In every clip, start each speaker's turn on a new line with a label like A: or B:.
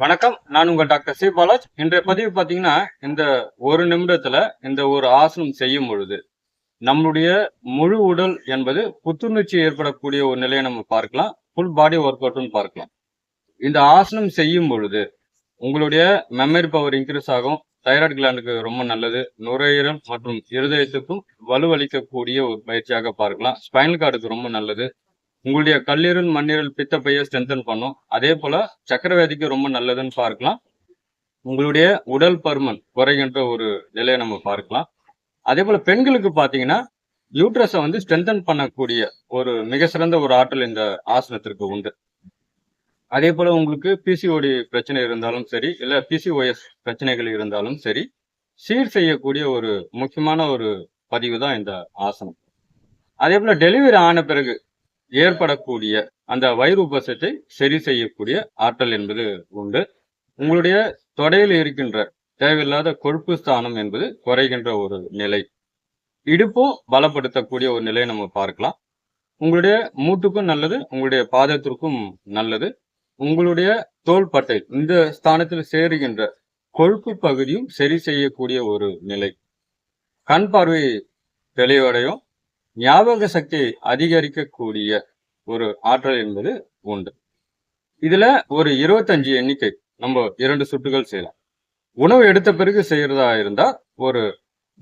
A: வணக்கம். நான் உங்கள் டாக்டர் சி. பாலாஜ். இன்றைய பதிவு பார்த்தீங்கன்னா இந்த ஒரு நிமிடத்தில் இந்த ஒரு ஆசனம் செய்யும் பொழுது நம்மளுடைய முழு உடல் என்பது புத்துணர்ச்சி ஏற்படக்கூடிய ஒரு நிலையை நம்ம பார்க்கலாம். ஃபுல் பாடி ஒர்க் அவுட்னு பார்க்கலாம். இந்த ஆசனம் செய்யும் பொழுது உங்களுடைய மெமரி பவர் இன்க்ரீஸ் ஆகும். தைராய்டு கிளாண்டுக்கு ரொம்ப நல்லது. நுரையீரல் மற்றும் இருதயத்துக்கும் வலுவளிக்கக்கூடிய ஒரு பயிற்சியாக பார்க்கலாம். ஸ்பைனல் கார்டுக்கு ரொம்ப நல்லது. உங்களுடைய கல்லீரல் மண்ணீரல் பித்தப்பையை ஸ்ட்ரென்தன் பண்ணும். அதே போல சக்கரவியாதிக்கு ரொம்ப நல்லதுன்னு பார்க்கலாம். உங்களுடைய உடல் பருமன் குறைகின்ற ஒரு நிலையை நம்ம பார்க்கலாம். அதே போல பெண்களுக்கு பார்த்தீங்கன்னா யூட்ரஸை வந்து ஸ்ட்ரென்தன் பண்ணக்கூடிய ஒரு மிக சிறந்த ஒரு ஆற்றல் இந்த ஆசனத்திற்கு உண்டு. அதே போல உங்களுக்கு பிசிஓடி பிரச்சனை இருந்தாலும் சரி இல்லை பிசிஓஎஸ் பிரச்சனைகள் இருந்தாலும் சரி சீர் செய்யக்கூடிய ஒரு முக்கியமான ஒரு பதிவு தான் இந்த ஆசனம். அதே போல டெலிவரி ஆன பிறகு ஏற்படக்கூடிய அந்த வயிறு உபசத்தை சரி செய்யக்கூடிய ஆற்றல் என்பது உண்டு. உங்களுடைய தொடையில் இருக்கின்ற தேவையில்லாத கொழுப்பு ஸ்தானம் என்பது குறைகின்ற ஒரு நிலை. இடுப்பும் பலப்படுத்தக்கூடிய ஒரு நிலையை நம்ம பார்க்கலாம். உங்களுடைய மூட்டுக்கும் நல்லது உங்களுடைய பாதத்திற்கும் நல்லது. உங்களுடைய தோள்பட்டை இந்த ஸ்தானத்தில் சேருகின்ற கொழுப்பு பகுதியும் சரி செய்யக்கூடிய ஒரு நிலை. கண் பார்வை தெளிவடையும். ஞாபக சக்தி அதிகரிக்கக்கூடிய ஒரு ஆற்றல் என்பது உண்டு. இதுல ஒரு இருபத்தஞ்சு எண்ணிக்கை நம்ம இரண்டு சுட்டுகள் செய்யலாம். உணவு எடுத்த பிறகு செய்யறதா இருந்தா ஒரு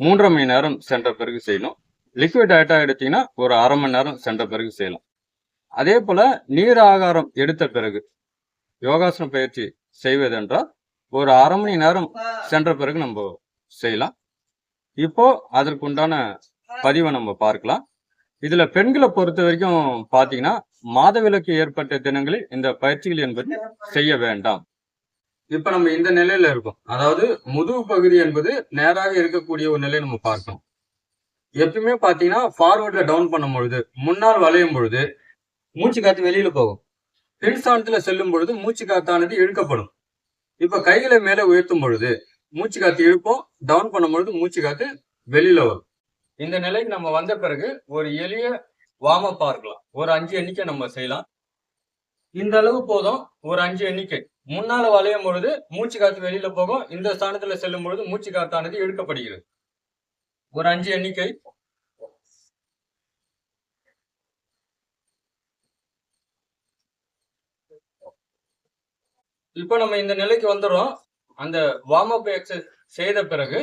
A: மூன்றரை மணி நேரம் சென்ற பிறகு செய்யணும். லிக்விட் டயட்டா எடுத்தீங்கன்னா ஒரு அரை மணி நேரம் சென்ற பிறகு செய்யலாம். அதே போல நீர் ஆகாரம் எடுத்த பிறகு யோகாசன பயிற்சி செய்வதென்றால் ஒரு அரை மணி நேரம் சென்ற பிறகு நம்ம செய்யலாம். இப்போ அதற்குண்டான பதிவை நம்ம பார்க்கலாம். இதுல பெண்களை பொறுத்த வரைக்கும் பாத்தீங்கன்னா மாதவிலக்கு ஏற்பட்ட தினங்களில் இந்த பயிற்சிகள் என்பது செய்ய வேண்டாம். இப்ப நம்ம இந்த நிலையில இருக்கோம். அதாவது முதுகு பகுதி என்பது நேராக இருக்கக்கூடிய ஒரு நிலையை நம்ம பார்க்கணும். எப்பயுமே பாத்தீங்கன்னா ஃபார்வர்ட்ல டவுன் பண்ணும் பொழுது முன்னால் வளையும் பொழுது மூச்சு காத்து வெளியில போகும். பின்ஸ்தானத்துல செல்லும் பொழுது மூச்சு காத்தானது இழுக்கப்படும். இப்ப கைகளை மேல உயர்த்தும் பொழுது மூச்சு காத்து இழுப்போம். டவுன் பண்ணும் பொழுது மூச்சு காத்து வெளியில வரும். இந்த நிலைக்கு நம்ம வந்த பிறகு ஒரு எளிய வார்ம் இருக்கலாம். பார்க்கலாம் ஒரு அஞ்சு எண்ணிக்கை நம்ம செய்யலாம். இந்த அளவு போதும். ஒரு அஞ்சு எண்ணிக்கை. முன்னால வளையும் பொழுது மூச்சு காத்து வெளியில போகும். இந்த ஸ்தானத்துல செல்லும் பொழுது மூச்சு காத்தானது எடுக்கப்படுகிறது ஒரு அஞ்சு எண்ணிக்கை. இப்போ நம்ம இந்த நிலைக்கு வந்துடுறோம். அந்த வார்ம் அப் எக்ஸசைஸ் செய்த பிறகு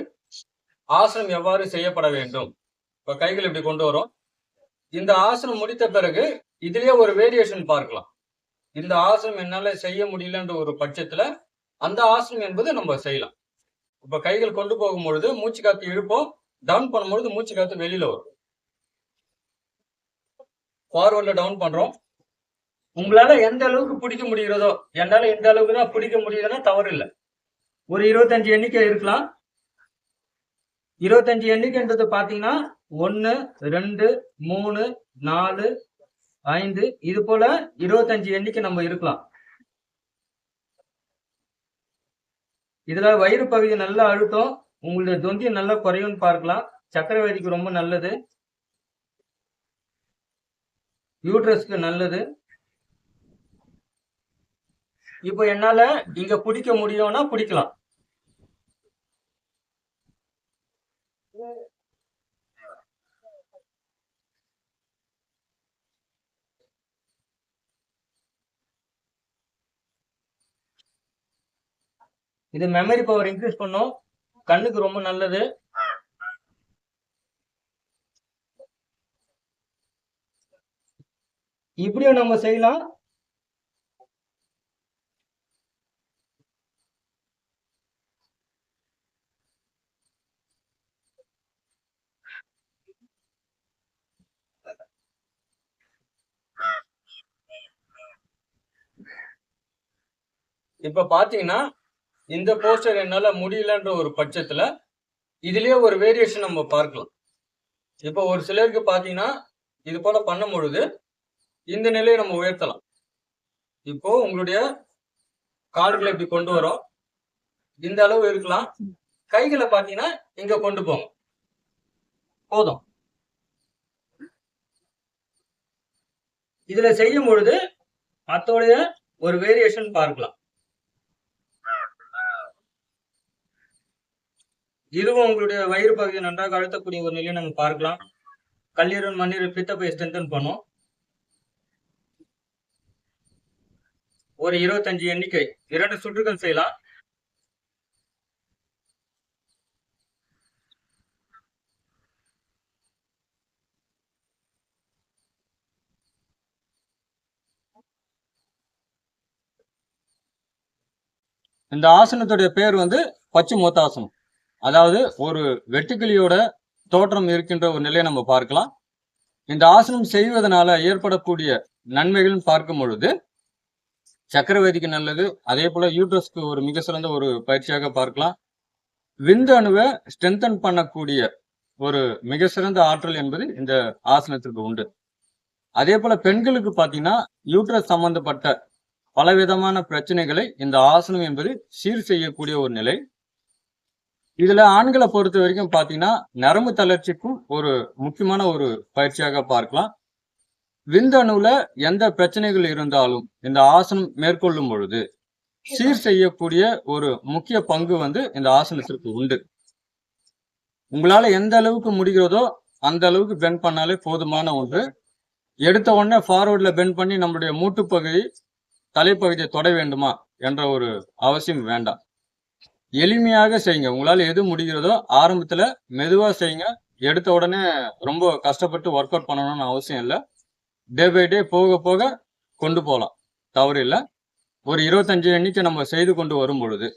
A: ஆசனம் எவ்வாறு செய்யப்பட வேண்டும்? இப்போ கைகள் இப்படி கொண்டு வரும். இந்த ஆசனம் முடித்த பிறகு இதுலயே ஒரு வேரியேஷன் பார்க்கலாம். இந்த ஆசனம் என்னால செய்ய முடியலன்ற ஒரு பட்சத்துல அந்த ஆசனம் என்பது நம்ம செய்யலாம். இப்போ கைகள் கொண்டு போகும் பொழுது மூச்சு காத்து இழுப்போம். டவுன் பண்ணும்பொழுது மூச்சு காத்து வெளியில வரும். ஃபார்வர்டில் டவுன் பண்றோம். உங்களால எந்த அளவுக்கு பிடிக்க முடிகிறதோ என்னால் எந்த அளவுக்கு தான் பிடிக்க முடியுதுன்னா தவறு இல்லை. ஒரு இருபத்தஞ்சு எண்ணிக்கை இருக்கலாம். இருபத்தஞ்சு எண்ணிக்கைன்றது பாத்தீங்கன்னா ஒன்று ரெண்டு மூணு நாலு ஐந்து. இது போல இருபத்தஞ்சு எண்ணிக்கை நம்ம இருக்கலாம். இதுல வயிறு பகுதி நல்லா அழுத்தம். உங்களுடைய தொந்தி நல்லா குறையும்னு பார்க்கலாம். சக்கரவதிக்கு ரொம்ப நல்லது. யூட்ரஸ்க்கு நல்லது. இப்போ என்னால இங்க பிடிக்க முடியும்னா பிடிக்கலாம் இது மெமரி பவர் இன்க்ரீஸ் பண்ணும். கண்ணுக்கு ரொம்ப நல்லது. இப்படியும் நம்ம செய்யலாம். இப்ப பாத்தீங்கன்னா இந்த போஸ்டர் என்னால முடியலன்ற ஒரு பட்சத்துல இதுலயே ஒரு வேரியேஷன் நம்ம பார்க்கலாம். இப்போ ஒரு சிலருக்கு பாத்தீங்கன்னா இது போல பண்ணும் பொழுது இந்த நிலையை நம்ம உயர்த்தலாம். இப்போ உங்களுடைய கால்களை இப்படி கொண்டு வரோம். இந்த அளவு இருக்கலாம். கைகளை பாத்தீங்கன்னா இங்க கொண்டு போங்க. போதும். இதுல செய்யும் பொழுது அத்தோடைய ஒரு வேரியேஷன் பார்க்கலாம்.
B: இதுவும் உங்களுடைய வயிறு பகுதியை நன்றாக அழுத்தக்கூடிய ஒரு நிலையை நம்ம பார்க்கலாம். கல்லீரல் மண்ணீரல் பித்தப்பை ஸ்ட்ரென்தன் பண்ணும். ஒரு இருபத்தஞ்சு எண்ணிக்கை. இரண்டு சுற்றுகள் செய்யலாம்.
A: இந்த ஆசனத்துடைய பேர் வந்து பச்சை மூத்தாசனம் அதாவது ஒரு வெட்டுக்கிளியோட தோற்றம் இருக்கின்ற ஒரு நிலையை நம்ம பார்க்கலாம். இந்த ஆசனம் செய்வதனால ஏற்படக்கூடிய நன்மைகள்னு பார்க்கும் பொழுது சக்கரவேதிக்கு நல்லது அதே போல யூட்ரஸ்க்கு ஒரு மிக சிறந்த ஒரு பயிற்சியாக பார்க்கலாம். விந்து அணுவை ஸ்ட்ரென்தன் பண்ணக்கூடிய ஒரு மிக சிறந்த ஆற்றல் என்பது இந்த ஆசனத்திற்கு உண்டு. அதே போல பெண்களுக்கு பார்த்தீங்கன்னா யூட்ரஸ் சம்பந்தப்பட்ட பலவிதமான பிரச்சனைகளை இந்த ஆசனம் என்பது சீர் செய்யக்கூடிய ஒரு நிலை. இதுல ஆண்களை பொறுத்த வரைக்கும் பாத்தீங்கன்னா நரம்பு தளர்ச்சிக்கும் ஒரு முக்கியமான ஒரு பயிற்சியாக பார்க்கலாம். விந்தணுல எந்த பிரச்சனைகள் இருந்தாலும் இந்த ஆசனம் மேற்கொள்ளும் பொழுது சீர் செய்யக்கூடிய ஒரு முக்கிய பங்கு வந்து இந்த ஆசனத்திற்கு உண்டு. உங்களால எந்த அளவுக்கு முடிகிறதோ அந்த அளவுக்கு பெண்ட் பண்ணாலே போதுமான ஒன்று. எடுத்த உடனே ஃபார்வர்ட்ல பெண்ட் பண்ணி நம்மளுடைய மூட்டுப்பகுதி தலைப்பகுதியை தொட வேண்டுமா என்ற ஒரு அவசியம் வேண்டாம். எளிமையாக செய்யுங்க. உங்களால் எது முடிகிறதோ ஆரம்பத்தில் மெதுவாக செய்யுங்க. எடுத்த உடனே ரொம்ப கஷ்டப்பட்டு ஒர்க் அவுட் பண்ணணும்னு அவசியம் இல்லை. டே பை டே போக போக கொண்டு போகலாம் தவறு இல்லை. ஒரு இருபத்தஞ்சு எண்ணிக்கை நம்ம செய்து கொண்டு வரும் பொழுது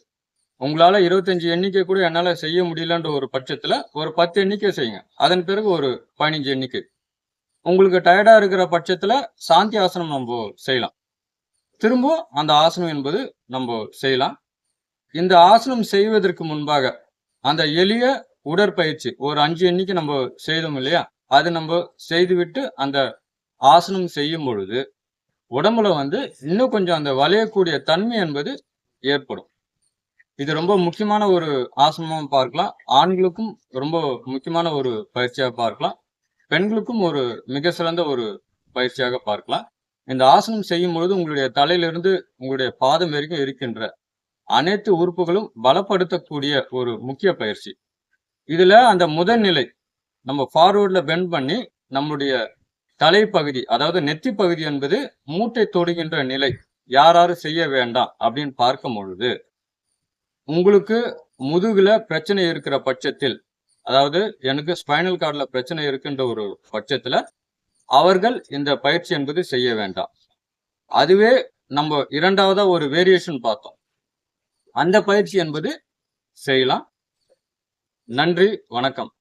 A: உங்களால் இருபத்தஞ்சு எண்ணிக்கை கூட என்னால் செய்ய முடியலன்ற ஒரு பட்சத்தில் ஒரு பத்து எண்ணிக்கை செய்யுங்க. அதன் பிறகு ஒரு பதினஞ்சு எண்ணிக்கை. உங்களுக்கு டயர்டாக இருக்கிற பட்சத்தில் சாந்தி ஆசனம் நம்ம செய்யலாம். திரும்பவும் அந்த ஆசனம் என்பது நம்ம செய்யலாம். இந்த ஆசனம் செய்வதற்கு முன்பாக அந்த எளிய உடற்பயிற்சி ஒரு அஞ்சு எண்ணிக்கை நம்ம செய்தோம் இல்லையா? அது நம்ம செய்துவிட்டு அந்த ஆசனம் செய்யும் பொழுது உடம்புல வந்து இன்னும் கொஞ்சம் அந்த வளையக்கூடிய தன்மை என்பது ஏற்படும். இது ரொம்ப முக்கியமான ஒரு ஆசனமாக பார்க்கலாம். ஆண்களுக்கும் ரொம்ப முக்கியமான ஒரு பயிற்சியாக பார்க்கலாம். பெண்களுக்கும் ஒரு மிக சிறந்த ஒரு பயிற்சியாக பார்க்கலாம். இந்த ஆசனம் செய்யும் பொழுது உங்களுடைய தலையிலிருந்து உங்களுடைய பாதம் வரைக்கும் இருக்கின்ற அனைத்து உறுப்புகளும் பலப்படுத்தக்கூடிய ஒரு முக்கிய பயிற்சி. இதுல அந்த முதல் நிலை நம்ம ஃபார்வேர்டில் பெண்ட் பண்ணி நம்மளுடைய தலைப்பகுதி அதாவது நெத்தி பகுதி என்பது மூட்டை தொடுகின்ற நிலை யாராரு செய்ய வேண்டாம் அப்படின்னு பார்க்கும் பொழுது உங்களுக்கு முதுகுல பிரச்சனை இருக்கிற பட்சத்தில் அதாவது எனக்கு ஸ்பைனல் கார்டில் பிரச்சனை இருக்கின்ற ஒரு பட்சத்தில் அவர்கள் இந்த பயிற்சி என்பது செய்ய வேண்டாம். அதுவே நம்ம இரண்டாவதாக ஒரு வேரியேஷன் பார்த்தோம். அந்த பயிற்சி என்பது செய்யலாம். நன்றி வணக்கம்.